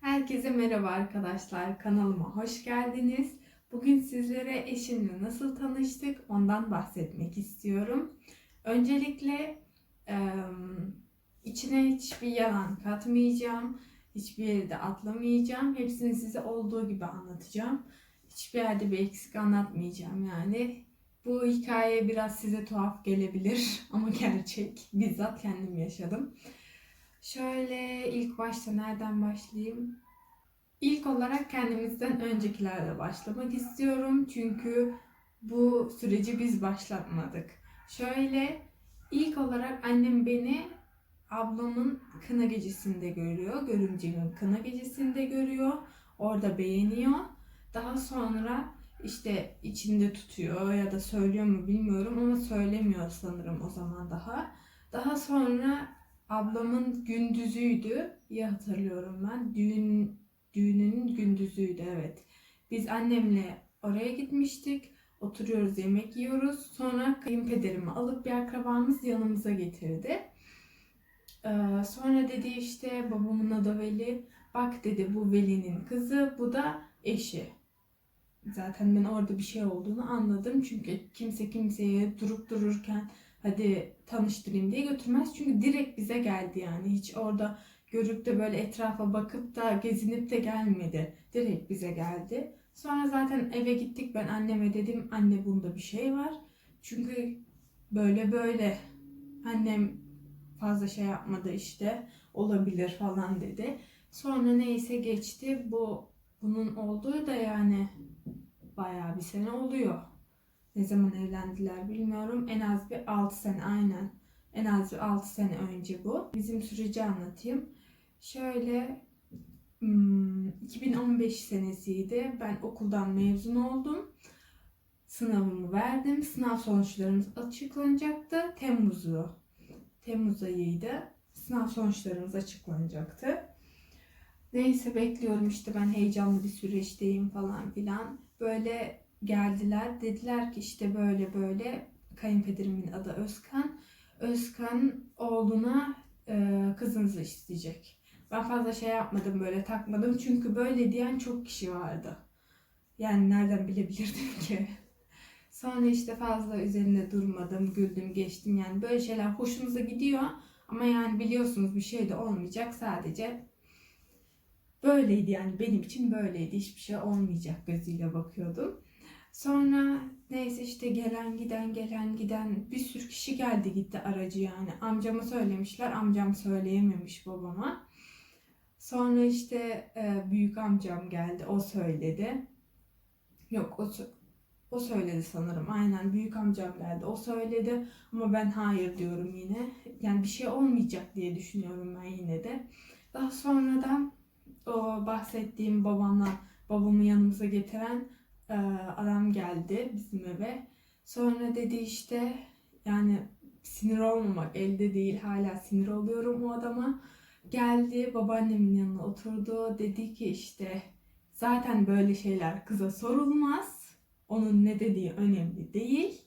Herkese merhaba arkadaşlar. Kanalıma hoş geldiniz. Bugün sizlere eşimle nasıl tanıştık ondan bahsetmek istiyorum. Öncelikle içine hiçbir yalan katmayacağım. Hiçbir yere de atlamayacağım. Hepsini size olduğu gibi anlatacağım. Hiçbir yerde bir eksik anlatmayacağım yani. Bu hikaye biraz size tuhaf gelebilir ama gerçek. Bizzat kendim yaşadım. Şöyle ilk başta nereden başlayayım? İlk olarak kendimizden öncekilerle başlamak istiyorum. Çünkü bu süreci biz başlatmadık. Şöyle ilk olarak annem beni ablamın kına gecesinde görüyor. Görümcemin kına gecesinde görüyor. Orada beğeniyor. Daha sonra işte içinde tutuyor ya da söylüyor mu bilmiyorum ama söylemiyor sanırım o zaman daha. Daha sonra ablamın gündüzüydü. İyi hatırlıyorum ben. Düğün düğünün gündüzüydü evet. Biz annemle oraya gitmiştik. Oturuyoruz, yemek yiyoruz. Sonra kayınpederimi alıp bir akrabamız yanımıza getirdi. Ee, sonra dedi işte babamın adı Veli. Bak dedi bu Veli'nin kızı, bu da eşi. Zaten ben orada bir şey olduğunu anladım. Çünkü kimse kimseye durup dururken hadi tanıştırayım diye götürmez. Çünkü direkt bize geldi yani. Hiç orada görüp de böyle etrafa bakıp da gezinip de gelmedi. Direkt bize geldi. Sonra zaten eve gittik. Ben anneme dedim anne bunda bir şey var. Çünkü böyle böyle annem fazla şey yapmadı işte olabilir falan dedi. Sonra neyse geçti. Bu bunun olduğu da yani bayağı bir sene oluyor. Ne zaman evlendiler bilmiyorum. En az bir 6 sene aynen. En az bir 6 sene önce bu. Bizim süreci anlatayım. Şöyle hmm, 2015 senesiydi. Ben okuldan mezun oldum. Sınavımı verdim. Sınav sonuçlarımız açıklanacaktı. Temmuz'u. Temmuz ayıydı. Sınav sonuçlarımız açıklanacaktı. Neyse bekliyorum işte ben heyecanlı bir süreçteyim falan filan. Böyle geldiler. Dediler ki işte böyle böyle kayınpederimin adı Özkan. Özkan oğluna e, kızınızı isteyecek. Ben fazla şey yapmadım böyle takmadım. Çünkü böyle diyen çok kişi vardı. Yani nereden bilebilirdim ki? Sonra işte fazla üzerinde durmadım, güldüm, geçtim. Yani böyle şeyler hoşunuza gidiyor. Ama yani biliyorsunuz bir şey de olmayacak. Sadece böyleydi yani benim için böyleydi. Hiçbir şey olmayacak gözüyle bakıyordum. Sonra neyse işte gelen giden gelen giden bir sürü kişi geldi gitti aracı yani. Amcama söylemişler. Amcam söyleyememiş babama. Sonra işte e, büyük amcam geldi. O söyledi. Yok o, o söyledi sanırım. Aynen büyük amcam geldi. O söyledi ama ben hayır diyorum yine. Yani bir şey olmayacak diye düşünüyorum ben yine de. Daha sonradan o bahsettiğim babamla babamı yanımıza getiren e, adam geldi bizim eve. Sonra dedi işte yani sinir olmamak elde değil hala sinir oluyorum o adama. Geldi babaannemin yanına oturdu. Dedi ki işte zaten böyle şeyler kıza sorulmaz. Onun ne dediği önemli değil.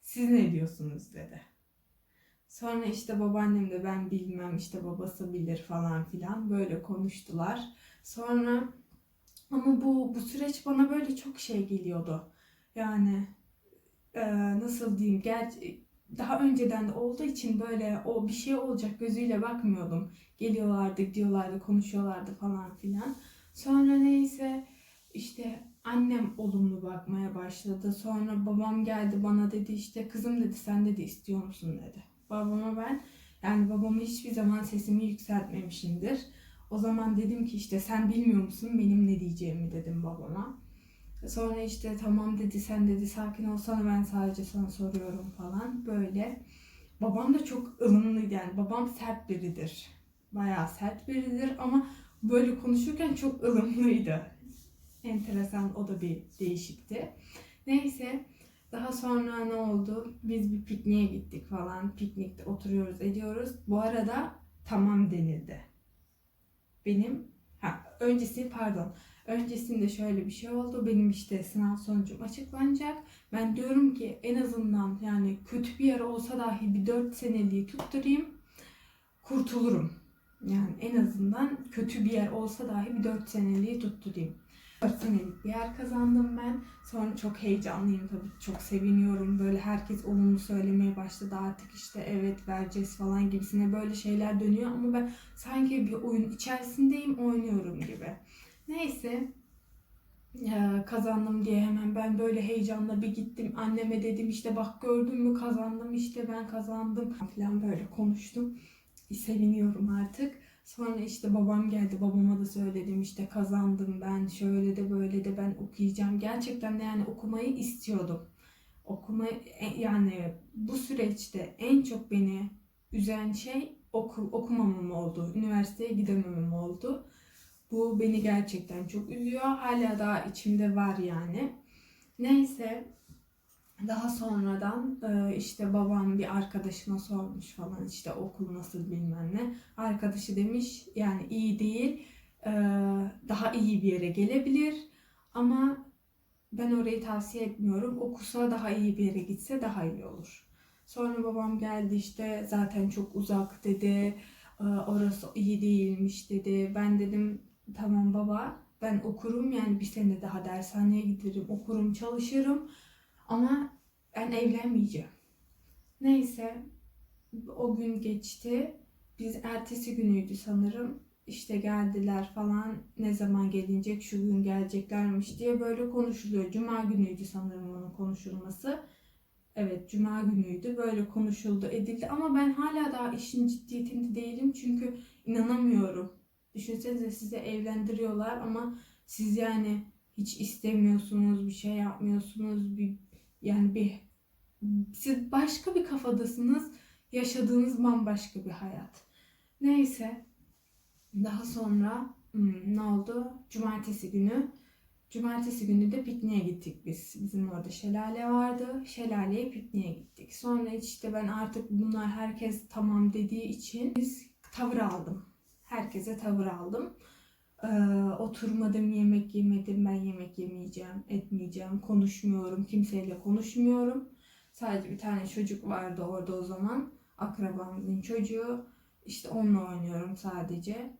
Siz ne diyorsunuz dedi. Sonra işte babaannem de ben bilmem işte babası bilir falan filan böyle konuştular. Sonra ama bu bu süreç bana böyle çok şey geliyordu. Yani e, nasıl diyeyim gerçi daha önceden de olduğu için böyle o bir şey olacak gözüyle bakmıyordum. Geliyorlardı, gidiyorlardı, konuşuyorlardı falan filan. Sonra neyse işte annem olumlu bakmaya başladı. Sonra babam geldi bana dedi işte kızım dedi sen dedi istiyor musun dedi. Babama ben yani babama hiçbir zaman sesimi yükseltmemişimdir. O zaman dedim ki işte sen bilmiyor musun benim ne diyeceğimi dedim babama. Sonra işte tamam dedi sen dedi sakin olsana ben sadece sana soruyorum falan böyle. Babam da çok ılımlıydı yani babam sert biridir. Bayağı sert biridir ama böyle konuşurken çok ılımlıydı. Enteresan o da bir değişikti. Neyse daha sonra ne oldu? Biz bir pikniğe gittik falan. Piknikte oturuyoruz ediyoruz. Bu arada tamam denildi. Benim ha öncesi pardon öncesinde şöyle bir şey oldu. Benim işte sınav sonucum açıklanacak. Ben diyorum ki en azından yani kötü bir yer olsa dahi bir 4 seneliği tutturayım. Kurtulurum. Yani en azından kötü bir yer olsa dahi bir 4 seneliği tuttu diyeyim. 4 senelik bir yer kazandım ben. Sonra çok heyecanlıyım tabii. Çok seviniyorum. Böyle herkes olumlu söylemeye başladı. Artık işte evet vereceğiz falan gibisine böyle şeyler dönüyor. Ama ben sanki bir oyun içerisindeyim, oynuyorum gibi. Neyse Ee, kazandım diye hemen ben böyle heyecanla bir gittim anneme dedim işte bak gördün mü kazandım işte ben kazandım falan böyle konuştum seviniyorum artık sonra işte babam geldi babama da söyledim işte kazandım ben şöyle de böyle de ben okuyacağım gerçekten de yani okumayı istiyordum okuma yani bu süreçte en çok beni üzen şey oku, okumamam oldu üniversiteye gidememem oldu bu beni gerçekten çok üzüyor. Hala daha içimde var yani. Neyse daha sonradan e, işte babam bir arkadaşına sormuş falan işte okul nasıl bilmem ne. Arkadaşı demiş yani iyi değil e, daha iyi bir yere gelebilir ama ben orayı tavsiye etmiyorum. Okusa daha iyi bir yere gitse daha iyi olur. Sonra babam geldi işte zaten çok uzak dedi. E, orası iyi değilmiş dedi. Ben dedim Tamam baba ben okurum yani bir sene daha dershaneye giderim, okurum, çalışırım ama ben evlenmeyeceğim. Neyse o gün geçti. Biz ertesi günüydü sanırım. İşte geldiler falan ne zaman gelinecek şu gün geleceklermiş diye böyle konuşuluyor. Cuma günüydü sanırım onun konuşulması. Evet cuma günüydü böyle konuşuldu edildi ama ben hala daha işin ciddiyetinde değilim çünkü inanamıyorum. Düşünsenize size evlendiriyorlar ama siz yani hiç istemiyorsunuz, bir şey yapmıyorsunuz, bir yani bir siz başka bir kafadasınız, yaşadığınız bambaşka bir hayat. Neyse, daha sonra hmm, ne oldu? Cumartesi günü. Cumartesi günü de pikniğe gittik biz. Bizim orada şelale vardı. Şelaleye pikniğe gittik. Sonra işte ben artık bunlar herkes tamam dediği için biz tavır aldım herkese tavır aldım. Oturmadım, yemek yemedim, ben yemek yemeyeceğim, etmeyeceğim, konuşmuyorum, kimseyle konuşmuyorum. Sadece bir tane çocuk vardı orada o zaman. Akrabamızın çocuğu. İşte onunla oynuyorum sadece.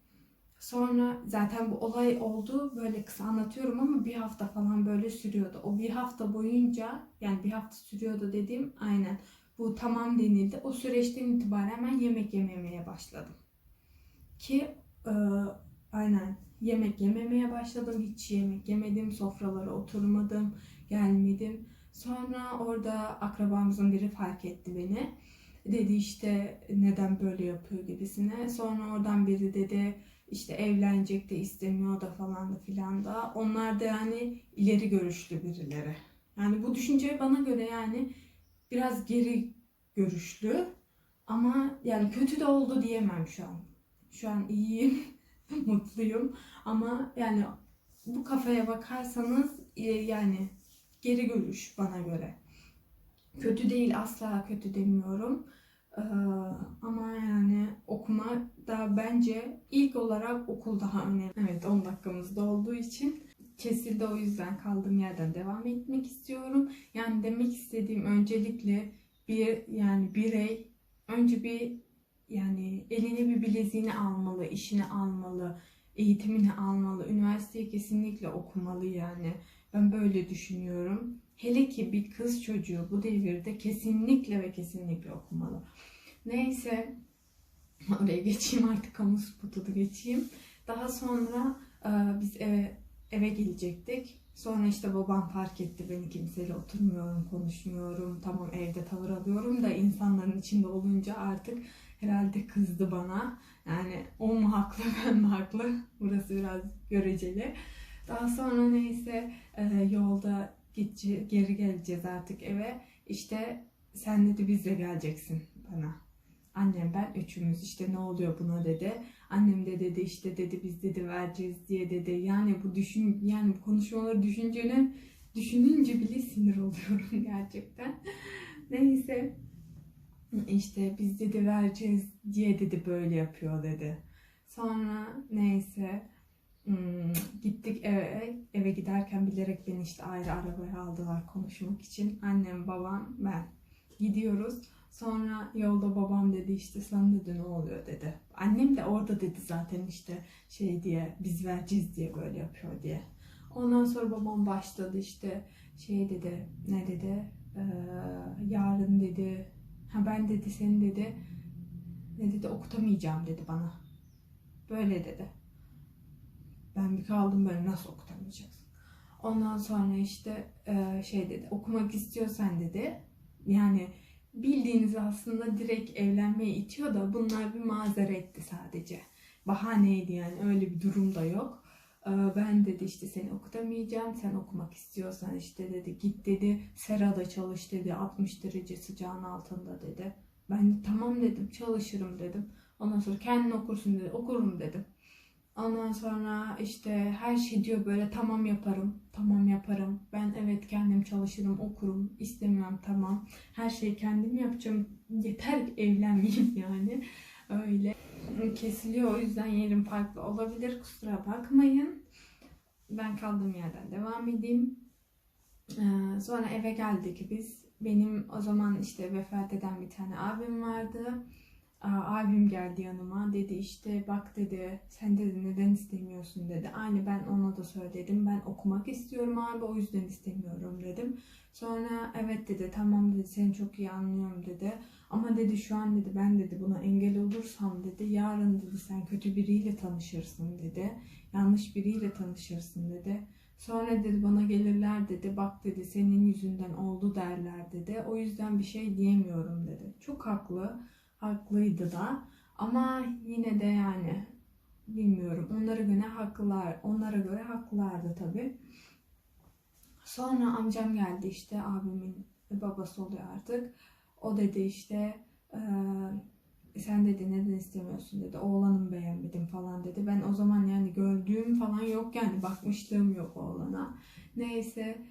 Sonra zaten bu olay oldu. Böyle kısa anlatıyorum ama bir hafta falan böyle sürüyordu. O bir hafta boyunca yani bir hafta sürüyordu dediğim aynen. Bu tamam denildi. O süreçten itibaren ben yemek yememeye başladım. Ki e, aynen yemek yememeye başladım. Hiç yemek yemedim. Sofralara oturmadım. Gelmedim. Sonra orada akrabamızın biri fark etti beni. Dedi işte neden böyle yapıyor gibisine. Sonra oradan biri dedi işte evlenecek de istemiyor da falan da filan da. Onlar da yani ileri görüşlü birileri. Yani bu düşünce bana göre yani biraz geri görüşlü ama yani kötü de oldu diyemem şu an. Şu an iyiyim, mutluyum ama yani bu kafaya bakarsanız e, yani geri görüş bana göre. Kötü değil asla kötü demiyorum. Ee, ama yani okuma da bence ilk olarak okul daha önemli. Evet 10 dakikamızda olduğu için kesildi o yüzden kaldığım yerden devam etmek istiyorum. Yani demek istediğim öncelikle bir yani birey önce bir yani eline bir bileziğini almalı, işini almalı, eğitimini almalı, üniversiteyi kesinlikle okumalı yani. Ben böyle düşünüyorum. Hele ki bir kız çocuğu bu devirde kesinlikle ve kesinlikle okumalı. Neyse oraya geçeyim artık kamu spotu geçeyim. Daha sonra e, biz eve, eve gelecektik. Sonra işte babam fark etti beni kimseyle oturmuyorum, konuşmuyorum. Tamam evde tavır alıyorum da insanların içinde olunca artık herhalde kızdı bana. Yani o mu haklı ben mi haklı? Burası biraz göreceli. Daha sonra neyse e, yolda gidece, geri geleceğiz artık eve. İşte sen dedi bizle geleceksin bana. Annem ben üçümüz işte ne oluyor buna dedi. Annem de dedi işte dedi biz dedi vereceğiz diye dedi. Yani bu düşün yani bu konuşmaları düşüncene düşününce bile sinir oluyorum gerçekten. Neyse işte biz dedi vereceğiz diye dedi böyle yapıyor dedi. Sonra neyse hmm, gittik eve, eve giderken bilerek beni işte ayrı arabaya aldılar konuşmak için. Annem, babam, ben gidiyoruz. Sonra yolda babam dedi işte sana dedi ne oluyor dedi. Annem de orada dedi zaten işte şey diye biz vereceğiz diye böyle yapıyor diye. Ondan sonra babam başladı işte şey dedi ne dedi "Ee, yarın dedi ha ben dedi seni dedi ne dedi okutamayacağım dedi bana. Böyle dedi. Ben bir kaldım böyle nasıl okutamayacaksın? Ondan sonra işte e, şey dedi okumak istiyorsan dedi yani bildiğiniz aslında direkt evlenmeye itiyor da bunlar bir mazeretti sadece. Bahaneydi yani öyle bir durum da yok. Ee, Ben dedi işte seni okutamayacağım. Sen okumak istiyorsan işte dedi git dedi. Serada çalış dedi. 60 derece sıcağın altında dedi. Ben de tamam dedim çalışırım dedim. Ondan sonra kendin okursun dedi. Okurum dedim. Ondan sonra işte her şey diyor böyle tamam yaparım, tamam yaparım. Ben evet kendim çalışırım, okurum, istemiyorum tamam. Her şeyi kendim yapacağım. Yeter ki evlenmeyeyim yani. Öyle. Kesiliyor o yüzden yerim farklı olabilir. Kusura bakmayın. Ben kaldığım yerden devam edeyim. Ee, sonra eve geldik biz. Benim o zaman işte vefat eden bir tane abim vardı. Abim geldi yanıma dedi işte bak dedi sen dedi neden istemiyorsun dedi. Aynı ben ona da söyledim ben okumak istiyorum abi o yüzden istemiyorum dedim. Sonra evet dedi tamam dedi seni çok iyi anlıyorum dedi. Ama dedi şu an dedi ben dedi buna engel olursam dedi yarın dedi sen kötü biriyle tanışırsın dedi. Yanlış biriyle tanışırsın dedi. Sonra dedi bana gelirler dedi bak dedi senin yüzünden oldu derler dedi. O yüzden bir şey diyemiyorum dedi. Çok haklı. Haklıydı da. Ama yine de yani bilmiyorum. Onlara göre haklılar. Onlara göre haklılardı tabii. Sonra amcam geldi işte abimin babası oluyor artık. O dedi işte eee, sen dedi neden istemiyorsun dedi. Oğlanım beğenmedim falan dedi. Ben o zaman yani gördüğüm falan yok yani bakmışlığım yok oğlana. Neyse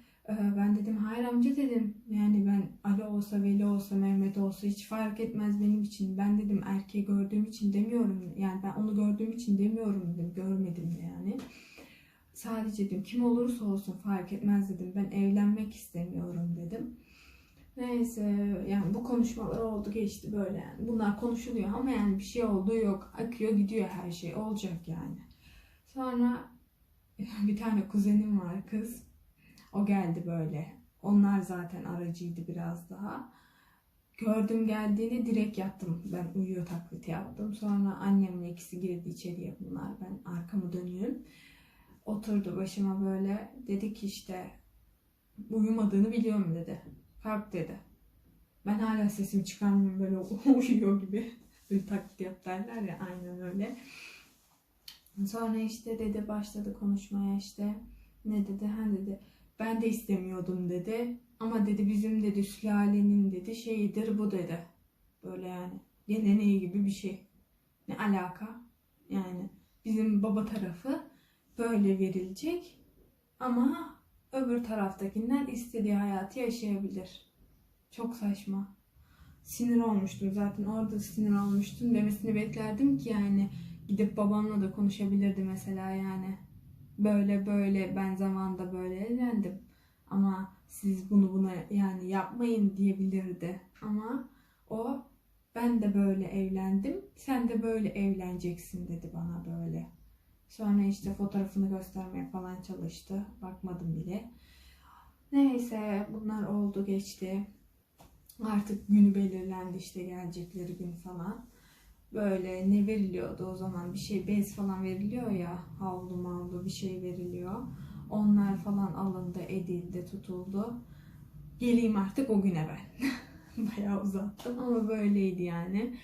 ben dedim hayır amca dedim. Yani ben Ali olsa Veli olsa Mehmet olsa hiç fark etmez benim için. Ben dedim erkeği gördüğüm için demiyorum. Yani ben onu gördüğüm için demiyorum dedim. Görmedim de yani. Sadece dedim kim olursa olsun fark etmez dedim. Ben evlenmek istemiyorum dedim. Neyse yani bu konuşmalar oldu geçti böyle yani. Bunlar konuşuluyor ama yani bir şey olduğu yok. Akıyor gidiyor her şey. Olacak yani. Sonra bir tane kuzenim var kız. O geldi böyle. Onlar zaten aracıydı biraz daha. Gördüm geldiğini direkt yattım. Ben uyuyor taklidi yaptım. Sonra annemle ikisi girdi içeriye bunlar. Ben arkamı dönüyorum. Oturdu başıma böyle. Dedi ki işte uyumadığını biliyorum dedi. Kalk dedi. Ben hala sesimi çıkarmıyorum böyle uyuyor gibi. Böyle taklit yap derler ya aynen öyle. Sonra işte dedi başladı konuşmaya işte. Ne dedi? Ha dedi. Ben de istemiyordum dedi. Ama dedi bizim dedi sülalenin dedi şeyidir bu dedi. Böyle yani geleneği gibi bir şey. Ne alaka? Yani bizim baba tarafı böyle verilecek ama öbür taraftakiler istediği hayatı yaşayabilir. Çok saçma. Sinir olmuştum zaten orada sinir olmuştum demesini beklerdim ki yani gidip babamla da konuşabilirdi mesela yani. Böyle böyle ben zamanında böyle evlendim ama siz bunu buna yani yapmayın diyebilirdi. Ama o ben de böyle evlendim sen de böyle evleneceksin dedi bana böyle. Sonra işte fotoğrafını göstermeye falan çalıştı. Bakmadım bile. Neyse bunlar oldu geçti. Artık günü belirlendi işte gelecekleri gün falan. Böyle ne veriliyordu o zaman bir şey bez falan veriliyor ya havlu mavlu bir şey veriliyor. Onlar falan alındı edildi tutuldu. Geleyim artık o güne ben. Bayağı uzattım ama böyleydi yani.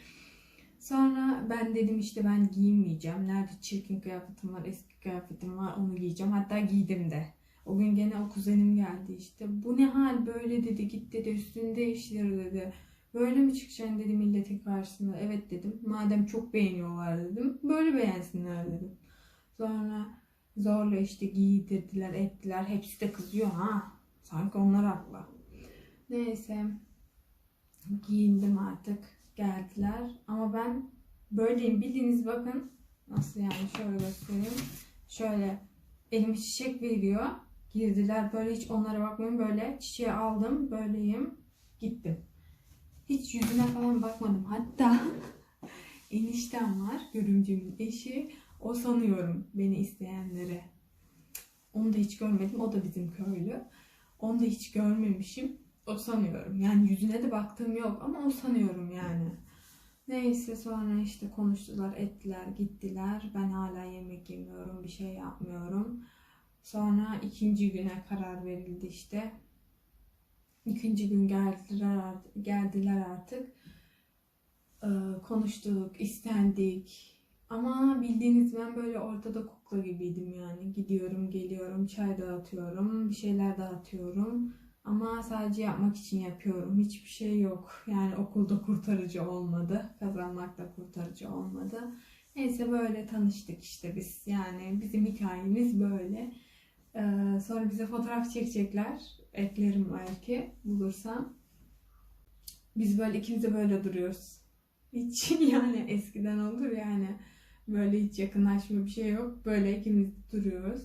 Sonra ben dedim işte ben giyinmeyeceğim. Nerede çirkin kıyafetim var, eski kıyafetim var onu giyeceğim. Hatta giydim de. O gün gene o kuzenim geldi işte. Bu ne hal böyle dedi git dedi üstünü değiştir dedi. Böyle mi çıkacaksın dedi milletin karşısında. Evet dedim. Madem çok beğeniyorlar dedim. Böyle beğensinler dedim. Sonra zorla işte giydirdiler ettiler. Hepsi de kızıyor ha. Sanki onlar haklı. Neyse. Giyindim artık. Geldiler. Ama ben böyleyim. Bildiğiniz bakın. Nasıl yani şöyle göstereyim. Şöyle elime çiçek veriyor. Girdiler böyle hiç onlara bakmıyorum. Böyle çiçeği aldım. Böyleyim. Gittim. Hiç yüzüne falan bakmadım. Hatta eniştem var, görümcemin eşi. O sanıyorum beni isteyenleri. Onu da hiç görmedim. O da bizim köylü. Onu da hiç görmemişim. O sanıyorum. Yani yüzüne de baktığım yok ama o sanıyorum yani. Neyse sonra işte konuştular, ettiler, gittiler. Ben hala yemek yemiyorum, bir şey yapmıyorum. Sonra ikinci güne karar verildi işte. İkinci gün geldiler artık, geldiler artık. Ee, konuştuk, istendik. Ama bildiğiniz ben böyle ortada kukla gibiydim yani. Gidiyorum, geliyorum, çay dağıtıyorum, bir şeyler dağıtıyorum. Ama sadece yapmak için yapıyorum. Hiçbir şey yok. Yani okulda kurtarıcı olmadı. Kazanmak da kurtarıcı olmadı. Neyse böyle tanıştık işte biz. Yani bizim hikayemiz böyle. Ee, sonra bize fotoğraf çekecekler. Eklerim belki bulursam. Biz böyle ikimiz de böyle duruyoruz. Hiç yani eskiden olur yani. Böyle hiç yakınlaşma bir şey yok. Böyle ikimiz duruyoruz.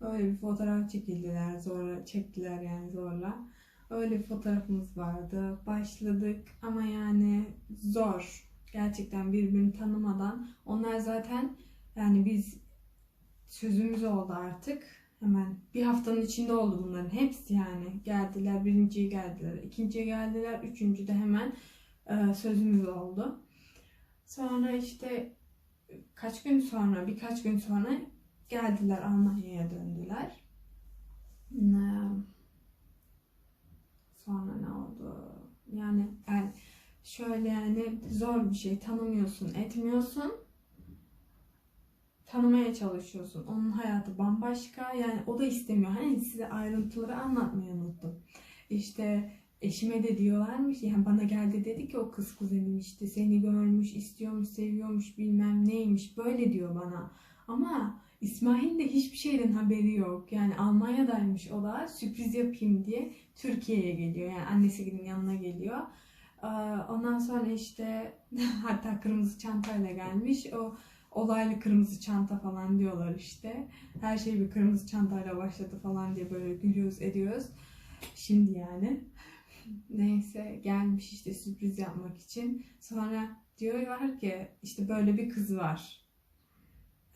Öyle bir fotoğraf çekildiler zorla çektiler yani zorla. Öyle bir fotoğrafımız vardı. Başladık ama yani zor. Gerçekten birbirini tanımadan. Onlar zaten yani biz sözümüz oldu artık. Hemen bir haftanın içinde oldu bunların hepsi yani. Geldiler, birinciye geldiler, ikinciye geldiler, üçüncü de hemen e, sözümüz oldu. Sonra işte kaç gün sonra, birkaç gün sonra geldiler Almanya'ya döndüler. Sonra ne oldu? Yani, yani şöyle yani zor bir şey tanımıyorsun, etmiyorsun. Tanımaya çalışıyorsun. Onun hayatı bambaşka. Yani o da istemiyor. Hani size ayrıntıları anlatmayı unuttum. İşte eşime de diyorlarmış yani bana geldi dedi ki o kız kuzenim işte seni görmüş, istiyormuş, seviyormuş bilmem neymiş böyle diyor bana. Ama İsmail'in de hiçbir şeyden haberi yok. Yani Almanya'daymış o da sürpriz yapayım diye Türkiye'ye geliyor. Yani annesinin yanına geliyor. Ondan sonra işte hatta kırmızı çantayla gelmiş. O olaylı kırmızı çanta falan diyorlar işte. Her şey bir kırmızı çantayla başladı falan diye böyle gülüyoruz ediyoruz. Şimdi yani. Neyse gelmiş işte sürpriz yapmak için. Sonra diyorlar ki işte böyle bir kız var.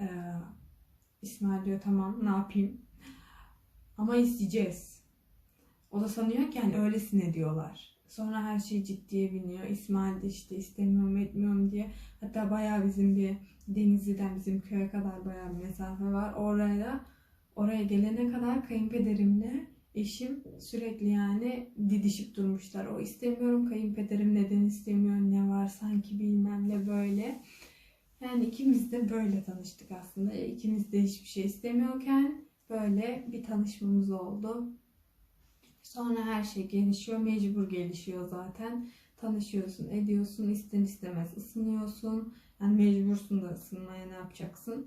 Ee, İsmail diyor tamam ne yapayım. Ama isteyeceğiz. O da sanıyor ki yani öylesine diyorlar. Sonra her şey ciddiye biniyor. İsmail de işte istemiyorum etmiyorum diye. Hatta bayağı bizim bir Denizli'den bizim köye kadar bayağı bir mesafe var. Oraya oraya gelene kadar kayınpederimle eşim sürekli yani didişip durmuşlar. O istemiyorum kayınpederim neden istemiyor ne var sanki bilmem ne böyle. Yani ikimiz de böyle tanıştık aslında. İkimiz de hiçbir şey istemiyorken böyle bir tanışmamız oldu. Sonra her şey gelişiyor, mecbur gelişiyor zaten. Tanışıyorsun, ediyorsun, isten istemez ısınıyorsun. Yani mecbursun da ısınmaya ne yapacaksın?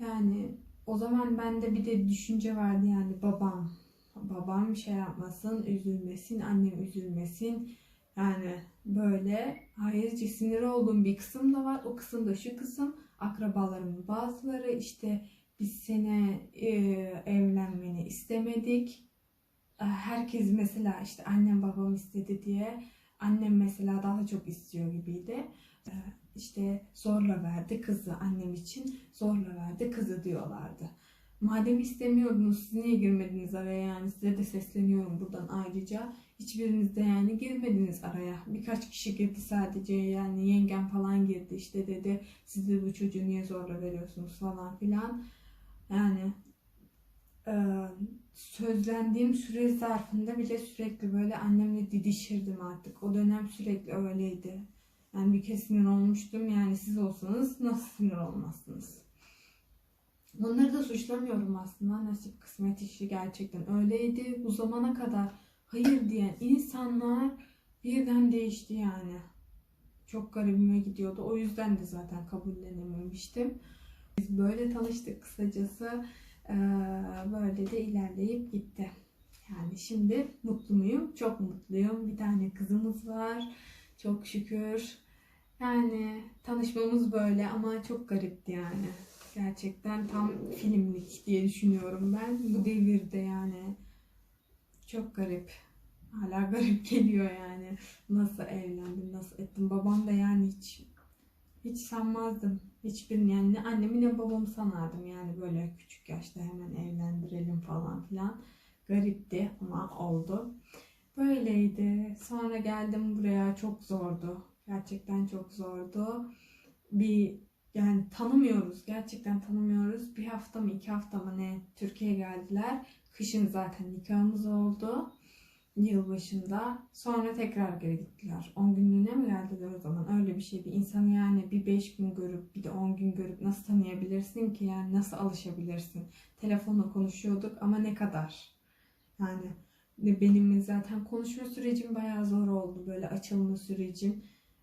Yani o zaman bende bir de düşünce vardı yani babam. Babam bir şey yapmasın, üzülmesin, annem üzülmesin. Yani böyle ayrıca sinir olduğum bir kısım da var. O kısım da şu kısım. Akrabalarımın bazıları işte biz sene e, evlenmeni istemedik. E, Herkes mesela işte annem babam istedi diye annem mesela daha çok istiyor gibiydi. E, İşte zorla verdi kızı annem için zorla verdi kızı diyorlardı. Madem istemiyordunuz siz niye girmediniz araya yani size de sesleniyorum buradan ayrıca. Hiçbiriniz de yani girmediniz araya. Birkaç kişi girdi sadece yani yengem falan girdi işte dedi siz de bu çocuğu niye zorla veriyorsunuz falan filan. Yani e, sözlendiğim süre zarfında bile sürekli böyle annemle didişirdim artık. O dönem sürekli öyleydi. Yani bir kez sinir olmuştum yani siz olsanız nasıl sinir olmazsınız? Onları da suçlamıyorum aslında. Nasip kısmet işi gerçekten öyleydi. Bu zamana kadar hayır diyen insanlar birden değişti yani. Çok garibime gidiyordu. O yüzden de zaten kabullenememiştim. Biz böyle tanıştık kısacası. Ee, Böyle de ilerleyip gitti. Yani şimdi mutlu muyum? Çok mutluyum. Bir tane kızımız var. Çok şükür. Yani tanışmamız böyle ama çok garipti yani. Gerçekten tam filmlik diye düşünüyorum ben. Bu devirde yani. Çok garip. hala garip geliyor yani. Nasıl evlendim, nasıl ettim. Babam da yani hiç hiç sanmazdım. Hiçbirini yani ne annemi ne babamı sanardım yani böyle küçük yaşta hemen evlendirelim falan filan. Garipti ama oldu. Böyleydi. Sonra geldim buraya çok zordu. Gerçekten çok zordu. Bir yani tanımıyoruz. Gerçekten tanımıyoruz. Bir hafta mı iki hafta mı ne Türkiye'ye geldiler. Kışın zaten nikahımız oldu. Yılbaşında. Sonra tekrar geri gittiler. 10 günlüğüne mi geldiler o zaman? Öyle bir şey. Bir insanı yani bir 5 gün görüp bir de 10 gün görüp nasıl tanıyabilirsin ki? Yani nasıl alışabilirsin? Telefonla konuşuyorduk ama ne kadar? Yani benim zaten konuşma sürecim bayağı zor oldu. Böyle açılma sürecim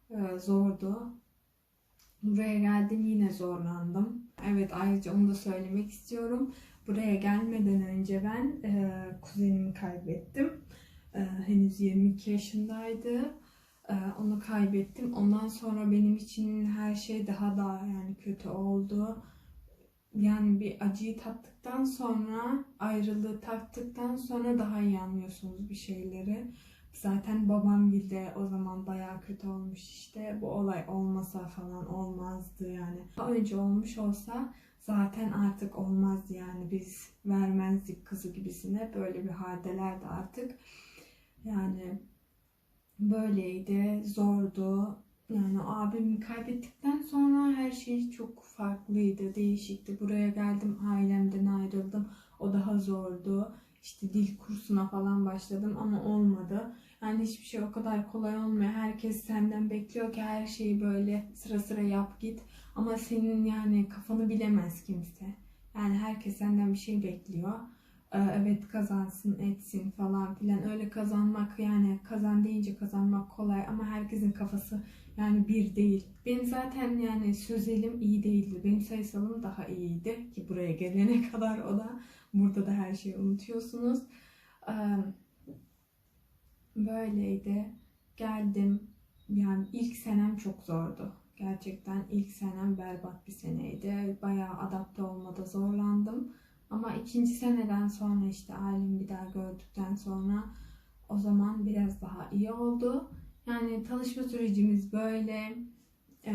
e, zordu. Buraya geldim yine zorlandım. Evet ayrıca onu da söylemek istiyorum. Buraya gelmeden önce ben e, kuzenimi kaybettim. E, henüz 22 yaşındaydı. E, onu kaybettim. Ondan sonra benim için her şey daha da yani kötü oldu. Yani bir acıyı tattıktan sonra, ayrılığı tattıktan sonra daha iyi anlıyorsunuz bir şeyleri. Zaten babam de o zaman bayağı kötü olmuş işte. Bu olay olmasa falan olmazdı yani. Daha önce olmuş olsa zaten artık olmazdı yani. Biz vermezdik kızı gibisine. Böyle bir haldelerdi artık. Yani böyleydi, zordu. Yani abimi kaybettikten sonra her şey çok farklıydı, değişikti. Buraya geldim, ailemden ayrıldım. O daha zordu. İşte dil kursuna falan başladım ama olmadı. Yani hiçbir şey o kadar kolay olmuyor. Herkes senden bekliyor ki her şeyi böyle sıra sıra yap git. Ama senin yani kafanı bilemez kimse. Yani herkes senden bir şey bekliyor. Ee, evet kazansın etsin falan filan. Öyle kazanmak yani kazan deyince kazanmak kolay ama herkesin kafası yani bir değil. Benim zaten yani sözelim iyi değildi. Benim sayısalım daha iyiydi ki buraya gelene kadar o da. Burada da her şeyi unutuyorsunuz. Ee, böyleydi. Geldim. Yani ilk senem çok zordu. Gerçekten ilk senem berbat bir seneydi. Bayağı adapte olmada zorlandım. Ama ikinci seneden sonra işte ailemi bir daha gördükten sonra o zaman biraz daha iyi oldu. Yani tanışma sürecimiz böyle. Ee,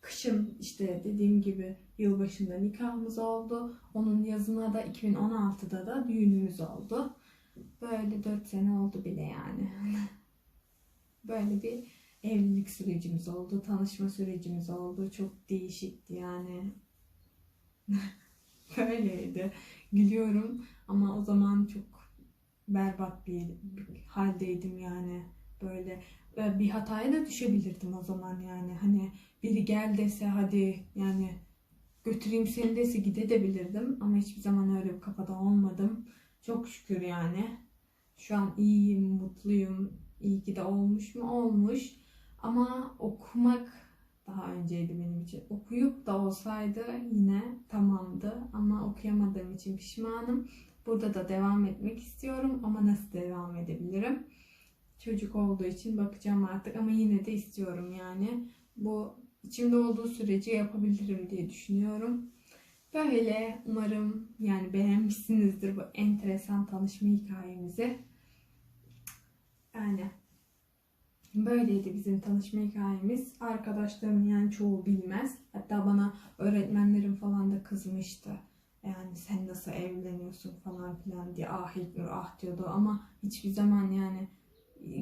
kışın işte dediğim gibi yılbaşında nikahımız oldu. Onun yazına da 2016'da da düğünümüz oldu. Böyle 4 sene oldu bile yani. Böyle bir evlilik sürecimiz oldu. Tanışma sürecimiz oldu. Çok değişikti yani. Böyleydi. Gülüyorum ama o zaman çok berbat bir, haldeydim yani. Böyle bir hataya da düşebilirdim o zaman yani. Hani biri gel dese hadi yani götüreyim seni dese gidebilirdim ama hiçbir zaman öyle bir kafada olmadım. Çok şükür yani. Şu an iyiyim, mutluyum. İyi ki de olmuş mu? Olmuş. Ama okumak daha önceydi benim için. Okuyup da olsaydı yine tamamdı. Ama okuyamadığım için pişmanım. Burada da devam etmek istiyorum ama nasıl devam edebilirim? Çocuk olduğu için bakacağım artık ama yine de istiyorum yani. Bu içimde olduğu sürece yapabilirim diye düşünüyorum. Böyle umarım yani beğenmişsinizdir bu enteresan tanışma hikayemizi. Yani böyleydi bizim tanışma hikayemiz. Arkadaşlarım yani çoğu bilmez. Hatta bana öğretmenlerim falan da kızmıştı. Yani sen nasıl evleniyorsun falan filan diye ah İlknur ah diyordu ama hiçbir zaman yani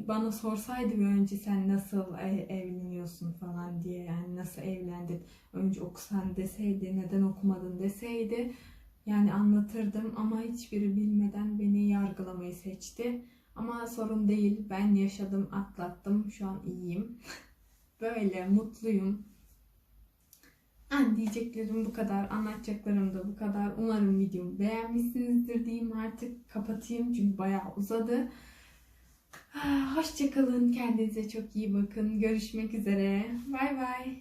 bana sorsaydı bir önce sen nasıl evleniyorsun falan diye yani nasıl evlendin önce okusan deseydi neden okumadın deseydi yani anlatırdım ama hiçbiri bilmeden beni yargılamayı seçti. Ama sorun değil ben yaşadım atlattım şu an iyiyim. Böyle mutluyum. Yani diyeceklerim bu kadar, anlatacaklarım da bu kadar. Umarım videomu beğenmişsinizdir diyeyim artık kapatayım çünkü bayağı uzadı. Ah, Hoşçakalın. Kendinize çok iyi bakın. Görüşmek üzere. Bay bay.